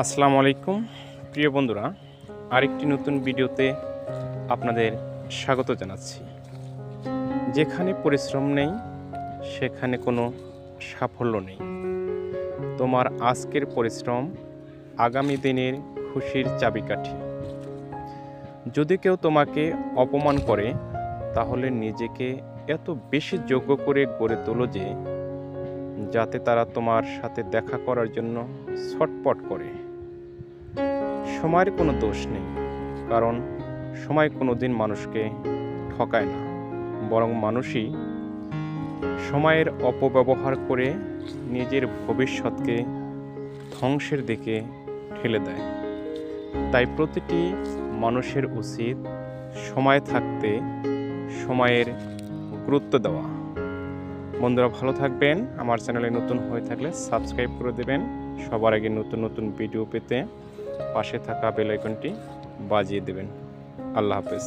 আসসালামু আলাইকুম। প্রিয় বন্ধুরা, আরেকটি নতুন ভিডিওতে আপনাদের স্বাগত জানাচ্ছি। যেখানে পরিশ্রম নেই, সেখানে কোনো সাফল্য নেই। তোমার আজকের পরিশ্রম আগামী দিনের খুশির চাবিকাঠি। যদি কেউ তোমাকে অপমান করে, তাহলে নিজেকে এত বেশি যোগ্য করে গড়ে তোলো যে যাতে তারা তোমার সাথে দেখা করার জন্য ছটপট করে। সময়ের কোনো দোষ নেই, কারণ সময় কোনো দিন মানুষকে ঠকায় না। বরং মানুষই সময়ের অপব্যবহার করে নিজের ভবিষ্যৎকে ধ্বংসের দিকে ঠেলে দেয়। তাই প্রতিটি মানুষের উচিত সময় থাকতে সময়ের গুরুত্ব দেওয়া। বন্ধুরা ভালো থাকবেন। আমার চ্যানেলে নতুন হয়ে থাকলে সাবস্ক্রাইব করে দেবেন। সবার আগে নতুন নতুন ভিডিও পেতে পাশে থাকা বেলাইকনটি বাজিয়ে দেবেন। আল্লাহ হাফেজ।